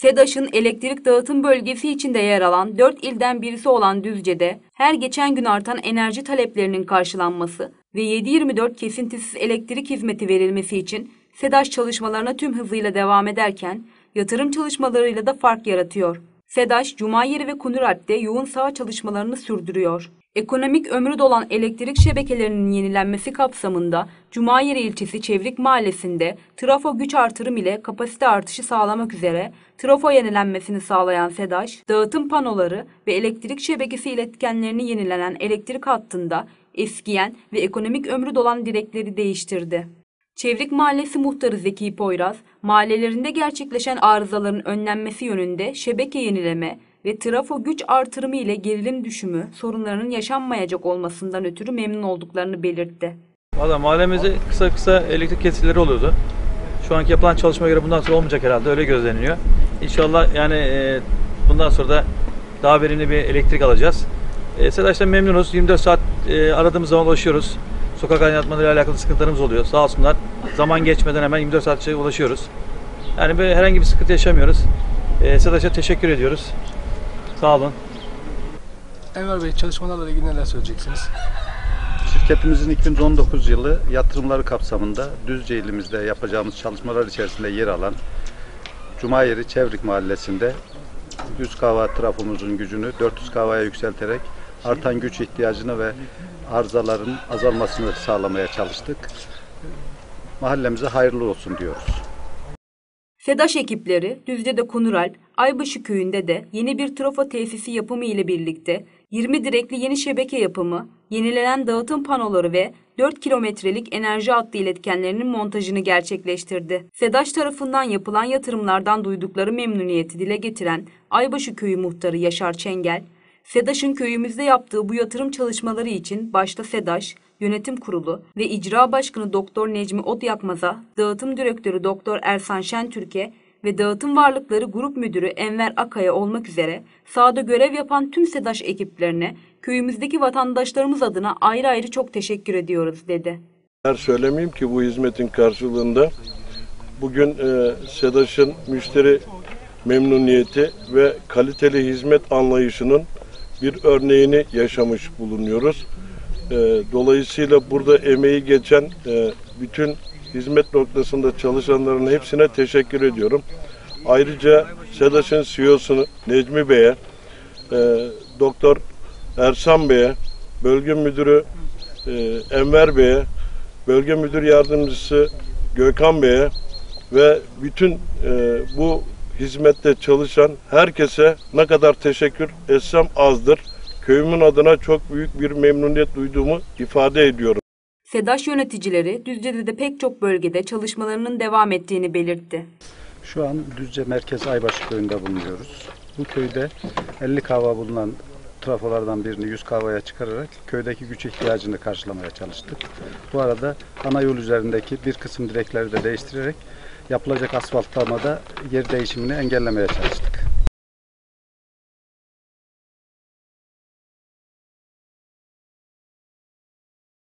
SEDAŞ'ın elektrik dağıtım bölgesi içinde yer alan 4 ilden birisi olan Düzce'de her geçen gün artan enerji taleplerinin karşılanması ve 7-24 kesintisiz elektrik hizmeti verilmesi için SEDAŞ çalışmalarına tüm hızıyla devam ederken yatırım çalışmalarıyla da fark yaratıyor. SEDAŞ, Cumayeri ve Kunuralp'te yoğun saha çalışmalarını sürdürüyor. Ekonomik ömrü dolan elektrik şebekelerinin yenilenmesi kapsamında Cumayeri ilçesi Çevrik Mahallesi'nde trafo güç artırım ile kapasite artışı sağlamak üzere trafo yenilenmesini sağlayan SEDAŞ, dağıtım panoları ve elektrik şebekesi iletkenlerini yenilenen elektrik hattında eskiyen ve ekonomik ömrü dolan direkleri değiştirdi. Çevrik Mahallesi Muhtarı Zeki Poyraz, mahallelerinde gerçekleşen arızaların önlenmesi yönünde şebeke yenileme ve trafo güç artırımı ile gerilim düşümü sorunlarının yaşanmayacak olmasından ötürü memnun olduklarını belirtti. Valla mahallemizde kısa kısa elektrik kesintileri oluyordu. Şu anki yapılan çalışmaya göre bundan sonra olmayacak herhalde öyle gözleniyor. İnşallah yani e, bundan sonra da daha verimli bir elektrik alacağız. E, SEDAŞ'tan memnunuz. 24 saat e, aradığımız zaman ulaşıyoruz. Sokak aydınlatmalarıyla alakalı sıkıntılarımız oluyor. Sağ olsunlar. Zaman geçmeden hemen 24 saat ulaşıyoruz. Yani böyle herhangi bir sıkıntı yaşamıyoruz. E, SEDAŞ'a teşekkür ediyoruz. Sağ olun. Enver Bey çalışmalarla ilgili neler söyleyeceksiniz? Şirketimizin 2019 yılı yatırımları kapsamında Düzce ilimizde yapacağımız çalışmalar içerisinde yer alan Cumayeri Çevrik Mahallesi'nde 100 kava trafomuzun gücünü 400 kavaya yükselterek artan güç ihtiyacını ve arızaların azalmasını sağlamaya çalıştık. Mahallemize hayırlı olsun diyoruz. SEDAŞ ekipleri Düzce'de Konuralp, Aybaşı köyünde de yeni bir trafo tesisi yapımı ile birlikte 20 direkli yeni şebeke yapımı, yenilenen dağıtım panoları ve 4 kilometrelik enerji hattı iletkenlerinin montajını gerçekleştirdi. SEDAŞ tarafından yapılan yatırımlardan duydukları memnuniyeti dile getiren Aybaşı köyü muhtarı Yaşar Çengel, SEDAŞ'ın köyümüzde yaptığı bu yatırım çalışmaları için başta SEDAŞ, Yönetim Kurulu ve İcra Başkanı Doktor Necmi Otyakmaz'a, Dağıtım Direktörü Doktor Ersan Şentürk'e ve Dağıtım Varlıkları Grup Müdürü Enver Akaya olmak üzere sahada görev yapan tüm SEDAŞ ekiplerine köyümüzdeki vatandaşlarımız adına ayrı ayrı çok teşekkür ediyoruz dedi. Her söylemeyeyim ki bu hizmetin karşılığında bugün e, SEDAŞ'ın müşteri memnuniyeti ve kaliteli hizmet anlayışının bir örneğini yaşamış bulunuyoruz. E, dolayısıyla burada emeği geçen e, bütün hizmet noktasında çalışanların hepsine teşekkür ediyorum. Ayrıca SEDAŞ'ın CEO'sunu Necmi Bey'e, e, Doktor Ersan Bey'e, Bölge Müdürü e, Enver Bey'e, Bölge Müdür Yardımcısı Gökhan Bey'e ve bütün e, bu hizmette çalışan herkese ne kadar teşekkür etsem azdır. Köyümün adına çok büyük bir memnuniyet duyduğumu ifade ediyorum. SEDAŞ yöneticileri Düzce'de de pek çok bölgede çalışmalarının devam ettiğini belirtti. Şu an Düzce Merkez Aybaşı köyünde bulunuyoruz. Bu köyde 50 kava bulunan trafolardan birini 100 kavaya çıkararak köydeki güç ihtiyacını karşılamaya çalıştık. Bu arada ana yol üzerindeki bir kısım direkleri de değiştirerek yapılacak asfaltlamada yer değişimini engellemeye çalıştık.